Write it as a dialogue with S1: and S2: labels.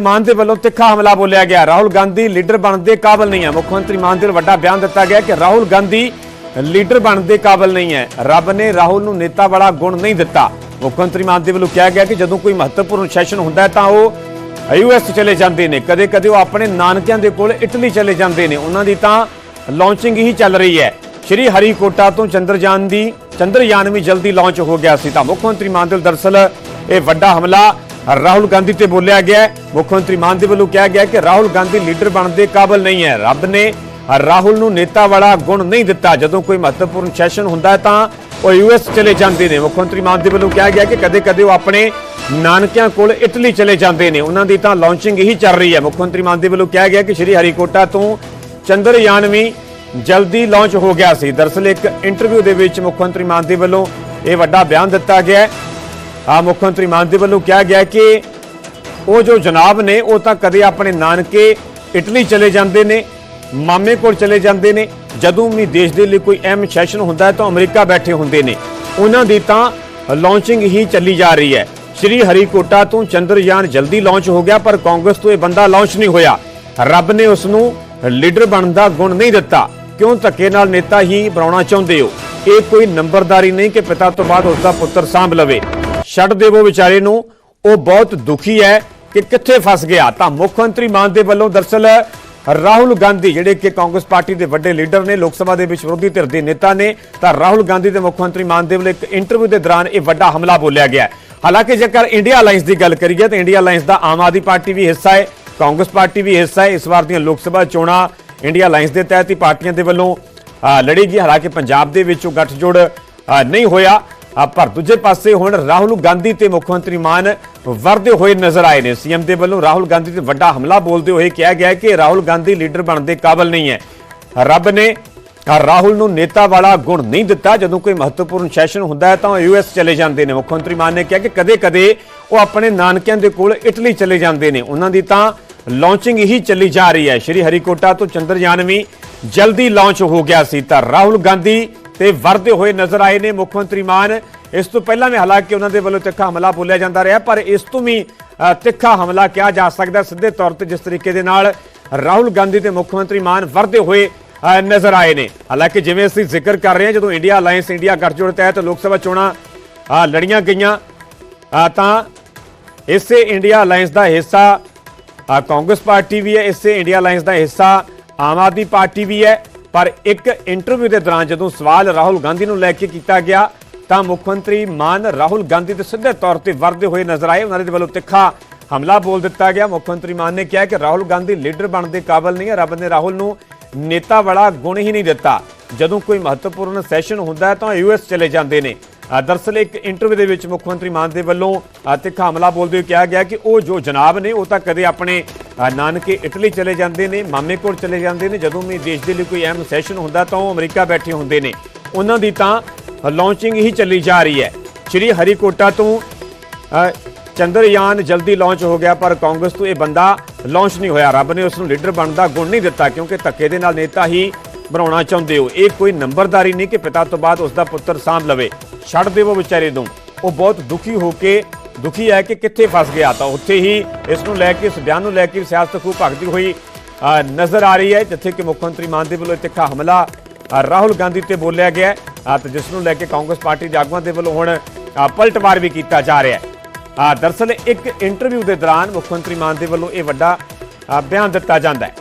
S1: ਮਾਨ ਦੇ ਵੱਲੋਂ ਤਿੱਖਾ ਹਮਲਾ ਬੋਲਿਆ ਗਿਆ। ਰਾਹੁਲ ਗਾਂਧੀ ਲੀਡਰ ਬਣਨ ਦੇ ਕਾਬਿਲ ਨਹੀਂ ਹੈ। ਮੁੱਖ ਮੰਤਰੀ ਮਾਨ ਦੇ ਵੱਡਾ ਬਿਆਨ ਦਿੱਤਾ ਗਿਆ ਕਿ ਰਾਹੁਲ ਗਾਂਧੀ ਲੀਡਰ ਬਣਨ ਦੇ ਕਾਬਿਲ ਨਹੀਂ ਹੈ। ਰੱਬ ਨੇ ਰਾਹੁਲ ਨੂੰ ਨੇਤਾ ਵਾਲਾ ਗੁਣ ਨਹੀਂ ਦਿੱਤਾ। ਮੁੱਖ ਮੰਤਰੀ ਮਾਨ ਦੇ ਵੱਲੋਂ ਕਿਹਾ ਗਿਆ ਕਿ ਜਦੋਂ ਕੋਈ ਮਹੱਤਵਪੂਰਨ ਸੈਸ਼ਨ ਹੁੰਦਾ ਹੈ ਤਾਂ ਉਹ ਯੂਐਸ ਚਲੇ ਜਾਂਦੇ ਨੇ। ਕਦੇ-ਕਦੇ ਉਹ ਆਪਣੇ ਨਾਨਕਿਆਂ ਦੇ ਕੋਲ ਇਟਲੀ ਚਲੇ ਜਾਂਦੇ ਨੇ। ਉਹਨਾਂ ਦੀ ਤਾਂ ਲਾਂਚਿੰਗ ਹੀ ਚੱਲ ਰਹੀ ਹੈ। ਸ਼੍ਰੀ ਹਰੀਕੋਟਾ ਤੋਂ ਚੰਦਰਯਾਨ ਦੀ ਚੰਦਰਯਾਨ ਵੀ ਜਲਦੀ ਲਾਂਚ ਹੋ ਗਿਆ ਸੀ ਤਾਂ ਮੁੱਖ ਮੰਤਰੀ ਮਾਨ ਦੇ ਵੱਲੋਂ ਇਹ ਵੱਡਾ ਹਮਲਾ ਰਾਹੁਲ ਗਾਂਧੀ ਤੇ ਬੋਲਿਆ ਗਿਆ ਮੁੱਖ ਮੰਤਰੀ ਮਾਨ ਦੇ ਵੱਲੋਂ ਕਿਹਾ ਗਿਆ ਕਿ ਰਾਹੁਲ ਗਾਂਧੀ ਲੀਡਰ ਬਣਨ ਦੇ ਕਾਬਿਲ ਨਹੀਂ ਹੈ। ਰੱਬ ਨੇ ਰਾਹੁਲ ਨੂੰ ਨੇਤਾ ਵਾਲਾ ਗੁਣ ਨਹੀਂ ਦਿੱਤਾ। ਜਦੋਂ ਕੋਈ ਮਹੱਤਵਪੂਰਨ ਸੈਸ਼ਨ ਹੁੰਦਾ ਹੈ ਤਾਂ ਉਹ ਯੂਐਸ ਚਲੇ ਜਾਂਦੇ ਨੇ। ਮੁੱਖ ਮੰਤਰੀ ਮਾਨ ਦੇ ਵੱਲੋਂ ਕਿਹਾ ਗਿਆ ਕਿ ਕਦੇ-ਕਦੇ ਉਹ ਆਪਣੇ ਨਾਨਕਿਆਂ ਕੋਲ ਇਟਲੀ ਚਲੇ ਜਾਂਦੇ ਨੇ। ਉਹਨਾਂ ਦੀ ਤਾਂ ਲਾਂਚਿੰਗ ਹੀ ਚੱਲ ਰਹੀ ਹੈ। ਮੁੱਖ ਮੰਤਰੀ ਮਾਨ ਦੇ ਵੱਲੋਂ ਕਿਹਾ ਗਿਆ ਕਿ ਸ਼੍ਰੀ ਹਰੀਕੋਟਾ ਤੋਂ ਚੰਦਰਯਾਨ ਵੀ ਜਲਦੀ ਲਾਂਚ ਹੋ ਗਿਆ ਸੀ। ਦਰਅਸਲ ਇੱਕ ਇੰਟਰਵਿਊ ਦੇ ਵਿੱਚ ਮੁੱਖ ਮੰਤਰੀ ਮਾਨ ਦੇ ਵੱਲੋਂ ਇਹ ਵੱਡਾ ਬਿਆਨ ਦਿੱਤਾ ਗਿਆ ਆ ਮੁੱਖ ਮੰਤਰੀ ਮਾਨ ਦੇ ਵੱਲੋਂ ਕਿਹਾ ਗਿਆ ਕਿ ਉਹ ਜੋ ਜਨਾਬ ਨੇ, ਉਹ ਤਾਂ ਕਦੇ ਆਪਣੇ ਨਾਨਕੇ ਇਟਲੀ ਚਲੇ ਜਾਂਦੇ ਨੇ, ਮਾਮੇ ਕੋਲ ਚਲੇ ਜਾਂਦੇ ਨੇ। ਜਦੋਂ ਵੀ ਦੇਸ਼ ਦੇ ਲਈ ਕੋਈ ਅਹਿਮ ਸੈਸ਼ਨ ਹੁੰਦਾ ਹੈ ਤਾਂ ਅਮਰੀਕਾ ਬੈਠੇ ਹੁੰਦੇ ਨੇ। ਉਹਨਾਂ ਦੀ ਤਾਂ ਲਾਂਚਿੰਗ ਹੀ ਚੱਲੀ ਜਾ ਰਹੀ ਹੈ। ਸ਼੍ਰੀ ਹਰੀਕੋਟਾ ਤੋਂ ਚੰਦਰਯਾਨ ਜਲਦੀ ਲਾਂਚ ਹੋ ਗਿਆ, ਪਰ ਕਾਂਗਰਸ ਤੋਂ ਇਹ ਬੰਦਾ ਲਾਂਚ ਨਹੀਂ ਹੋਇਆ। ਰੱਬ ਨੇ ਉਸ ਨੂੰ ਲੀਡਰ ਬਣਨ ਦਾ ਗੁਣ ਨਹੀਂ ਦਿੱਤਾ। ਕਿਉਂ ਧੱਕੇ ਨਾਲ ਨੇਤਾ ਹੀ ਬਣਾਉਣਾ ਚਾਹੁੰਦੇ ਹੋ? ਇਹ ਕੋਈ ਨੰਬਰਦਾਰੀ ਨਹੀਂ ਕਿ ਪਿਤਾ ਤੋਂ ਬਾਅਦ ਉਸ ਦਾ ਪੁੱਤਰ ਸਾਂਭ ਲਵੇ। ਛੱਡ ਦੇਵੋ ਵਿਚਾਰੇ ਨੂੰ। ਉਹ ਬਹੁਤ ਦੁਖੀ ਹੈ ਕਿ ਕਿੱਥੇ ਫਸ ਗਿਆ। ਤਾਂ ਮੁੱਖ ਮੰਤਰੀ ਮਾਨ ਦੇ ਵੱਲੋਂ ਦਰਸਲ ਰਾਹੁਲ ਗਾਂਧੀ ਜਿਹੜੇ ਕਿ ਕਾਂਗਰਸ ਪਾਰਟੀ ਦੇ ਵੱਡੇ ਲੀਡਰ ਨੇ ਲੋਕ ਸਭਾ ਦੇ ਵਿੱਚ ਵਿਰੋਧੀ ਧਿਰ ਦੇ ਨੇਤਾ ਨੇ ਤਾਂ ਰਾਹੁਲ ਗਾਂਧੀ ਦੇ ਮੁੱਖ ਮੰਤਰੀ ਮਾਨ ਦੇ ਵੱਲੋਂ ਇੱਕ ਇੰਟਰਵਿਊ ਦੇ ਦੌਰਾਨ ਇਹ ਵੱਡਾ ਹਮਲਾ ਬੋਲਿਆ ਗਿਆ ਹਾਲਾਂਕਿ ਜੇਕਰ ਇੰਡੀਆ ਅਲਾਈਅੰਸ ਦੀ ਗੱਲ ਕਰੀਏ ਤਾਂ ਇੰਡੀਆ ਅਲਾਈਅੰਸ ਦਾ ਆਮ ਆਦਮੀ ਪਾਰਟੀ ਵੀ ਹਿੱਸਾ ਹੈ ਕਾਂਗਰਸ ਪਾਰਟੀ ਵੀ ਹਿੱਸਾ ਹੈ। ਇਸ ਵਾਰ ਦੀਆਂ ਲੋਕ ਸਭਾ ਚੋਣਾਂ ਇੰਡੀਆ ਅਲਾਈਅੰਸ ਦੇ ਤਹਿਤ ਹੀ ਪਾਰਟੀਆਂ ਦੇ ਵੱਲੋਂ ਅ, ਲੜੇਗੀ। ਹਾਲਾਂਕਿ ਪੰਜਾਬ ਦੇ ਵਿੱਚ ਉਹ ਗੱਠਜੋੜ ਨਹੀਂ ਹੋਇਆ। ਪਰ ਦੂਜੇ ਪਾਸੇ ਹੁਣ ਰਾਹੁਲ ਗਾਂਧੀ ਤੇ ਮੁੱਖ ਮੰਤਰੀ ਮਾਨ ਵਰਦੇ ਹੋਏ ਨਜ਼ਰ ਆਏ ਨੇ। ਸੀਐਮ ਦੇ ਵੱਲੋਂ ਰਾਹੁਲ ਗਾਂਧੀ ਤੇ ਵੱਡਾ ਹਮਲਾ ਬੋਲਦੇ ਹੋਏ ਕਿਹਾ ਗਿਆ ਕਿ ਰਾਹੁਲ ਗਾਂਧੀ ਲੀਡਰ ਬਣਨ ਦੇ ਕਾਬਲ ਨਹੀਂ ਹੈ। ਰੱਬ ਨੇ ਰਾਹੁਲ ਨੂੰ ਨੇਤਾ ਵਾਲਾ ਗੁਣ ਨਹੀਂ ਦਿੱਤਾ। ਜਦੋਂ ਕੋਈ ਮਹੱਤਵਪੂਰਨ ਸੈਸ਼ਨ ਹੁੰਦਾ ਹੈ ਤਾਂ ਉਹ ਯੂਐਸ ਚਲੇ ਜਾਂਦੇ ਨੇ। ਮੁੱਖ ਮੰਤਰੀ ਮਾਨ ਨੇ ਕਿਹਾ ਕਿ ਕਦੇ-ਕਦੇ ਉਹ ਆਪਣੇ ਨਾਨਕਿਆਂ ਦੇ ਕੋਲ ਇਟਲੀ ਚਲੇ ਜਾਂਦੇ ਨੇ। ਉਹਨਾਂ ਦੀ ਤਾਂ ਲਾਂਚਿੰਗ ਹੀ ਚੱਲੀ ਜਾ ਰਹੀ ਹੈ। ਸ਼੍ਰੀ ਹਰੀਕੋਟਾ ਤੋਂ ਚੰਦਰਯਾਨ ਵੀ ਜਲਦੀ ਲਾਂਚ ਹੋ ਗਿਆ ਸੀ ਤਾਂ ਰਾਹੁਲ ਗਾਂਧੀ ਤੇ ਵਰਦੇ ਹੋਏ ਨਜ਼ਰ ਆਏ ਨੇ ਮੁੱਖ ਮੰਤਰੀ ਮਾਨ। ਇਸ ਤੋਂ ਪਹਿਲਾਂ ਵੀ ਹਾਲਾਂਕਿ ਉਹਨਾਂ ਦੇ ਵੱਲੋਂ ਤਿੱਖਾ ਹਮਲਾ ਬੋਲਿਆ ਜਾਂਦਾ ਰਿਹਾ, ਪਰ ਇਸ ਤੋਂ ਵੀ ਤਿੱਖਾ ਹਮਲਾ ਕਿਹਾ ਜਾ ਸਕਦਾ ਸਿੱਧੇ ਤੌਰ ਤੇ ਜਿਸ ਤਰੀਕੇ ਦੇ ਨਾਲ ਰਾਹੁਲ ਗਾਂਧੀ ਤੇ ਮੁੱਖ ਮੰਤਰੀ ਮਾਨ ਵਰਦੇ ਹੋਏ ਨਜ਼ਰ ਆਏ ਨੇ। ਹਾਲਾਂਕਿ ਜਿਵੇਂ ਅਸੀਂ ਜ਼ਿਕਰ ਕਰ ਰਹੇ ਹਾਂ, ਜਦੋਂ ਇੰਡੀਆ ਅਲਾਈਅੰਸ ਇੰਡੀਆ ਗੱਠਜੋੜ ਤਹਿਤ ਲੋਕ ਸਭਾ ਚੋਣਾਂ ਲੜੀਆਂ ਗਈਆਂ ਤਾਂ ਇਸੇ ਇੰਡੀਆ ਅਲਾਈਅੰਸ ਦਾ ਹਿੱਸਾ ਕਾਂਗਰਸ ਪਾਰਟੀ ਵੀ ਹੈ, ਇਸੇ ਇੰਡੀਆ ਅਲਾਈਅੰਸ ਦਾ ਹਿੱਸਾ, ਆਮ ਆਦਮੀ ਪਾਰਟੀ ਵੀ ਹੈ। ਪਰ ਇੱਕ ਇੰਟਰਵਿਊ ਦੇ ਦੌਰਾਨ ਜਦੋਂ ਸਵਾਲ ਰਾਹੁਲ ਗਾਂਧੀ ਨੂੰ ਲੈ ਕੇ ਕੀਤਾ ਗਿਆ, ਤਾਂ ਮੁੱਖ ਮੰਤਰੀ ਮਾਨ ਰਾਹੁਲ ਗਾਂਧੀ ਦੇ ਸਿੱਧੇ ਤੌਰ ਤੇ ਵਰਦੇ ਹੋਏ ਨਜ਼ਰ ਆਏ। ਉਹਨਾਂ ਦੇ ਵੱਲੋਂ ਤਿੱਖਾ ਹਮਲਾ ਬੋਲ ਦਿੱਤਾ ਗਿਆ। ਮੁੱਖ ਮੰਤਰੀ ਮਾਨ ਨੇ ਕਿਹਾ ਕਿ ਰਾਹੁਲ ਗਾਂਧੀ ਲੀਡਰ ਬਣਨ ਦੇ ਕਾਬਲ ਨਹੀਂ ਹੈ। ਰੱਬ ਨੇ ਰਾਹੁਲ ਨੂੰ ਨੇਤਾ ਵਾਲਾ ਗੁਣ ਹੀ ਨਹੀਂ ਦਿੱਤਾ। ਜਦੋਂ ਕੋਈ ਮਹੱਤਵਪੂਰਨ ਸੈਸ਼ਨ ਹੁੰਦਾ ਹੈ ਤਾਂ ਯੂਐਸ ਚਲੇ ਜਾਂਦੇ ਨੇ। ਅ, ਦਰਅਸਲ ਇੱਕ ਇੰਟਰਵਿਊ ਦੇ ਵਿੱਚ ਮੁੱਖ ਮੰਤਰੀ ਮਾਨ ਦੇ ਵੱਲੋਂ ਤਿੱਖਾ ਹਮਲਾ ਬੋਲਦੇ ਹੋਏ ਕਿਹਾ ਗਿਆ ਕਿ ਉਹ ਜੋ ਜਨਾਬ ਨੇ ਉਹ ਤਾਂ ਕਦੇ ਆਪਣੇ ਨਾਨਕੇ ਇਟਲੀ ਚਲੇ ਜਾਂਦੇ ਨੇ ਮਾਮੇ ਕੋਲ ਚਲੇ ਜਾਂਦੇ ਨੇ ਜਦੋਂ ਵੀ ਦੇਸ਼ ਦੇ ਲਈ ਕੋਈ ਅਹਿਮ ਸੈਸ਼ਨ ਹੁੰਦਾ ਤਾਂ ਉਹ ਅਮਰੀਕਾ ਬੈਠੇ ਹੁੰਦੇ ਨੇ। ਉਹਨਾਂ ਦੀ ਤਾਂ ਲਾਂਚਿੰਗ ਹੀ ਚੱਲੀ ਜਾ ਰਹੀ ਹੈ। ਸ਼੍ਰੀ ਹਰੀਕੋਟਾ ਤੋਂ ਚੰਦਰਯਾਨ ਜਲਦੀ ਲਾਂਚ ਹੋ ਗਿਆ ਪਰ ਕਾਂਗਰਸ ਤੋਂ ਇਹ ਬੰਦਾ ਲਾਂਚ ਨਹੀਂ ਹੋਇਆ। ਰੱਬ ਨੇ ਉਸ ਨੂੰ ਲੀਡਰ ਬਣਨ ਦਾ ਗੁਣ ਨਹੀਂ ਦਿੱਤਾ ਕਿਉਂਕਿ ਧੱਕੇ ਦੇ ਨਾਲ ਨੇਤਾ ਹੀ ਬਣਾਉਣਾ ਚਾਹੁੰਦੇ ਹੋ। ਇਹ ਕੋਈ ਨੰਬਰਦਾਰੀ ਨਹੀਂ ਕਿ ਪਿਤਾ ਤੋਂ ਬਾਅਦ ਉਸ ਦਾ ਪੁੱਤਰ ਸਾਂਭ ਲਵੇ। ਛੱਡ ਦੇਵੋ ਵਿਚਾਰੇ ਨੂੰ। ਉਹ ਬਹੁਤ ਦੁਖੀ ਹੋ ਕੇ, ਦੁਖੀ ਹੈ ਕਿ ਕਿੱਥੇ ਫਸ ਗਿਆ। ਤਾਂ ਉੱਥੇ ਹੀ ਇਸ ਨੂੰ ਲੈ ਕੇ, ਇਸ ਬਿਆਨ ਨੂੰ ਲੈ ਕੇ ਸਿਆਸਤ ਖੂਬ ਭਗਦੀ ਹੋਈ ਨਜ਼ਰ ਆ ਰਹੀ ਹੈ, ਜਿੱਥੇ ਕਿ ਮੁੱਖ ਮੰਤਰੀ ਮਾਨ ਦੇ ਵੱਲੋਂ ਇਹ ਤਿੱਖਾ ਹਮਲਾ ਰਾਹੁਲ ਗਾਂਧੀ ਤੇ ਬੋਲਿਆ ਗਿਆ ਹੈ। ਤੇ ਜਿਸ ਨੂੰ ਲੈ ਕੇ ਕਾਂਗਰਸ ਪਾਰਟੀ ਦੇ ਆਗੂਆਂ ਦੇ ਵੱਲੋਂ ਹੁਣ ਪਲਟਵਾਰ ਵੀ ਕੀਤਾ ਜਾ ਰਿਹਾ ਹੈ। ਦਰਸਲ ਇੱਕ ਇੰਟਰਵਿਊ ਦੇ ਦੌਰਾਨ ਮੁੱਖ ਮੰਤਰੀ ਮਾਨ ਦੇ ਵੱਲੋਂ ਇਹ ਵੱਡਾ ਬਿਆਨ ਦਿੱਤਾ ਜਾਂਦਾ ਹੈ।